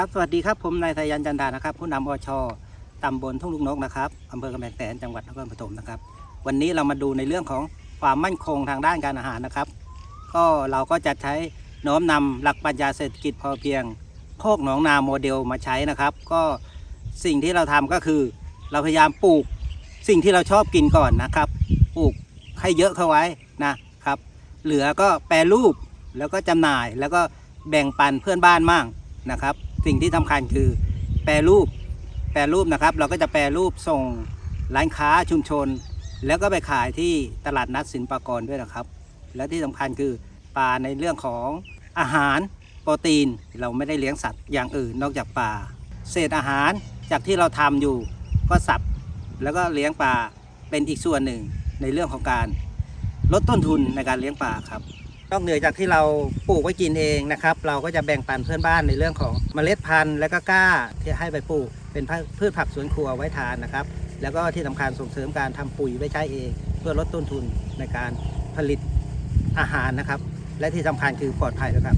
ครับสวัสดีครับผมนายสยันจันดานะครับ ผู้นำอชตำบลทุ่งลูกนกนะครับอำเภอกำแพงแสนจังหวัดนครปฐมนะครับ วันนี้เรามาดูในเรื่องของความมั่นคงทางด้านการอาหารนะครับ ก็เราก็จะใช้น้อมนำหลักปรัชญาเศรษฐกิจพอเพียง โคกหนองนาโมเดลมาใช้นะครับ ก็สิ่งที่เราทำก็คือ เราพยายามปลูกสิ่งที่เราชอบกินก่อนนะครับ ปลูกให้เยอะเข้าไว้นะครับ เหลือก็แปรรูปแล้วก็จำหน่ายแล้วก็แบ่งปันเพื่อนบ้านมั่งนะครับ สิ่งที่สำคัญคือแปรรูปแปรรูปนะครับ เราก็จะแปรรูปส่งร้านค้าชุมชน แล้วก็ไปขายที่ตลาดนัดสินปากรด้วยนะครับ และที่สำคัญคือปลาในเรื่องของอาหารโปรตีนเราไม่ได้เลี้ยงสัตว์อย่างอื่นนอกจากปลาเศษอาหารจากที่เราทำอยู่ก็สับ แล้วก็เลี้ยงปลาเป็นอีกส่วนหนึ่งในเรื่องของการลดต้นทุนในการเลี้ยงปลาครับ นอกเหนือจากที่เราปลูกไว้กินเองนะครับ เราก็จะแบ่งปันเพื่อนบ้านในเรื่องของเมล็ดพันธุ์ และก็กล้าที่ให้ไปปลูก เป็นพืชผักสวนครัวไว้ทานนะครับ แล้วก็ที่สำคัญส่งเสริมการทำปุ๋ยไว้ใช้เอง เพื่อลดต้นทุนในการผลิตอาหารนะครับ และที่สำคัญคือปลอดภัยด้วยครับ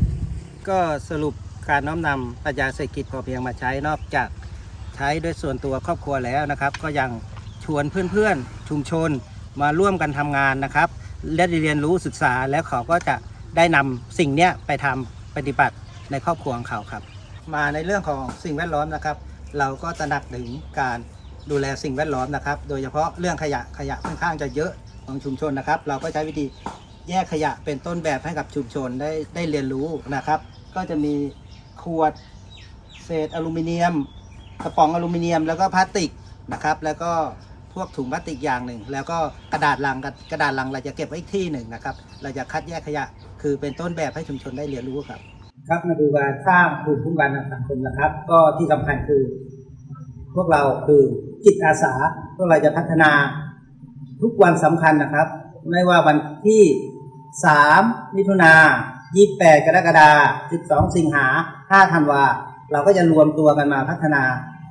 ก็สรุปการน้อมนำปรัชญาเศรษฐกิจพอเพียงมาใช้นอกจากใช้ด้วยส่วนตัวครอบครัวแล้วนะครับ ก็ยังชวนเพื่อนๆชุมชนมาร่วมกันทำงานนะครับ และได้เรียนรู้ศึกษาแล้วเขาก็จะได้นำสิ่งเนี้ยไปทำปฏิบัติในครอบครัวของเขาครับ มาในเรื่องของสิ่งแวดล้อมนะครับ เราก็ตระหนักถึงการดูแลสิ่งแวดล้อมนะครับ โดยเฉพาะเรื่องขยะขยะค่อนข้างจะเยอะของชุมชนนะครับ เราก็ใช้วิธีแยกขยะเป็นต้นแบบให้กับชุมชนได้ได้เรียนรู้นะครับ ก็จะมีขวดเศษอลูมิเนียมกระป๋องอลูมิเนียมแล้วก็พลาสติกนะครับ แล้วก็ พวกถุงพลาสติกอย่างหนึ่ง แล้วก็กระดาษลังกระดาษลังเราจะเก็บไว้อีกที่หนึ่งนะครับ เราจะคัดแยกขยะ คือเป็นต้นแบบให้ชุมชนได้เรียนรู้ครับ ครับมาดูการสร้างภูมิคุ้มกันทางสังคมนะครับ ก็ที่สำคัญคือ พวกเราคือจิตอาสาพวกเราจะพัฒนาทุกวันสำคัญนะครับ ไม่ว่าวันที่ 3 มิถุนา28 กรกฎาคม12 สิงหา5ธันวา เราก็จะรวมตัวกันมาพัฒนา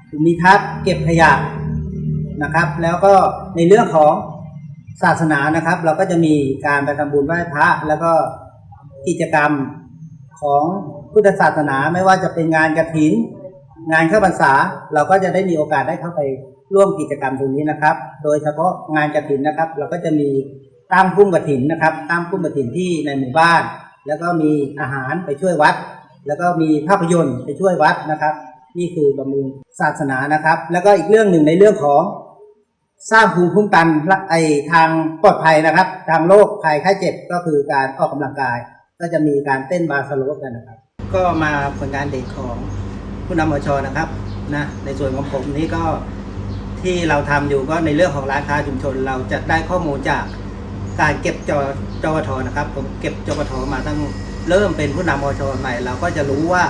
ภูมิทัศน์เก็บขยะ นะครับ แล้วก็ในเรื่องของศาสนานะครับ เราก็จะมีการไปทำบุญไหว้พระ แล้วก็กิจกรรมของพุทธศาสนาไม่ว่าจะเป็นงานกระถิน งานเข้าพรรษา เราก็จะได้มีโอกาสได้เข้าไปร่วมกิจกรรมตรงนี้นะครับ โดยเฉพาะงานกระถินนะครับ เราก็จะมีตั้งพุ่มกระถินนะครับตั้งพุ่มกระถินที่ในหมู่บ้าน แล้วก็มีอาหารไปช่วยวัด แล้วก็มีภาพยนตร์ไปช่วยวัดนะครับ นี่คือบำรุงศาสนานะครับ แล้วก็อีกเรื่องหนึ่งในเรื่องของ สร้างภูมิคุ้มกันไอทางปลอดภัยนะครับ ทางโรคภัยไข้เจ็บก็คือการออกกำลังกาย ก็จะมีการเต้นบาสโลปกันนะครับ ก็มาผลงานเด็กของผู้นำอชนะครับนะในส่วนของผมนี้ก็ที่เราทำอยู่ก็ในเรื่องของร้านค้าชุมชน เราจะได้ข้อมูลจากการเก็บจอจวทนะครับ ผมเก็บจวทมาตั้งเริ่มเป็นผู้นำอชใหม่ เราก็จะรู้ว่า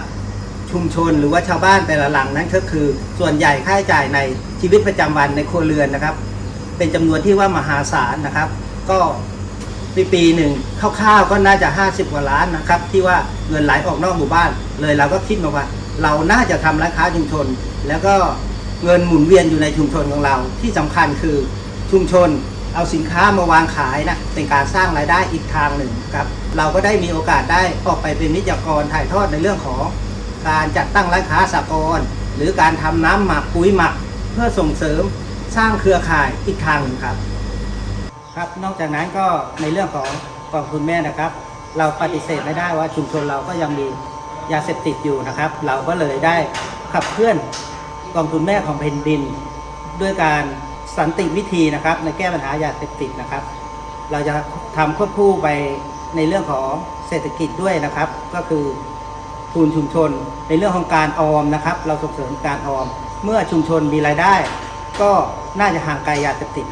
ชุมชนหรือว่าชาวบ้านแต่ละหลังนั้นก็คือ ส่วนใหญ่ค่าใช้จ่ายในชีวิตประจำวันในครัวเรือนนะครับ เป็นจำนวนที่ว่ามหาศาลนะครับ ก็ปีปีหนึ่งคร่าวๆก็น่าจะ 50 กว่าล้านนะครับ ที่ว่าเงินไหลออกนอกหมู่บ้าน เลยเราก็คิดมาว่า เราน่าจะทำร้านค้าชุมชน แล้วก็เงินหมุนเวียนอยู่ในชุมชนของเรา ที่สำคัญคือชุมชนเอาสินค้ามาวางขายนะเป็นการสร้างรายได้อีกทางหนึ่งครับ เราก็ได้มีโอกาสได้ออกไปเป็นวิทยากรถ่ายทอดในเรื่องของ การจัดตั้งร้านค้าสากลหรือการทำน้ำหมักปุ๋ยหมัก เพื่อส่งเสริมสร้างเครือข่ายอีกทางนึงครับ ครับนอกจากนั้นก็ในเรื่องของกองทุนแม่นะครับ เราปฏิเสธไม่ได้ว่าชุมชนเราก็ยังมียาเสพติดอยู่นะครับ เราก็เลยได้ขับเคลื่อนกองทุนแม่ของแผ่นดิน ด้วยการสันติวิธีนะครับ ในแก้ปัญหายาเสพติดนะครับ เราจะทำควบคู่ไปในเรื่องของเศรษฐกิจด้วยนะครับ ก็คือ ทุนชุมชน ในเรื่องของการออมนะครับ เราส่งเสริมการออม เมื่อชุมชนมีรายได้ ก็น่าจะห่างไกลยาเสพติด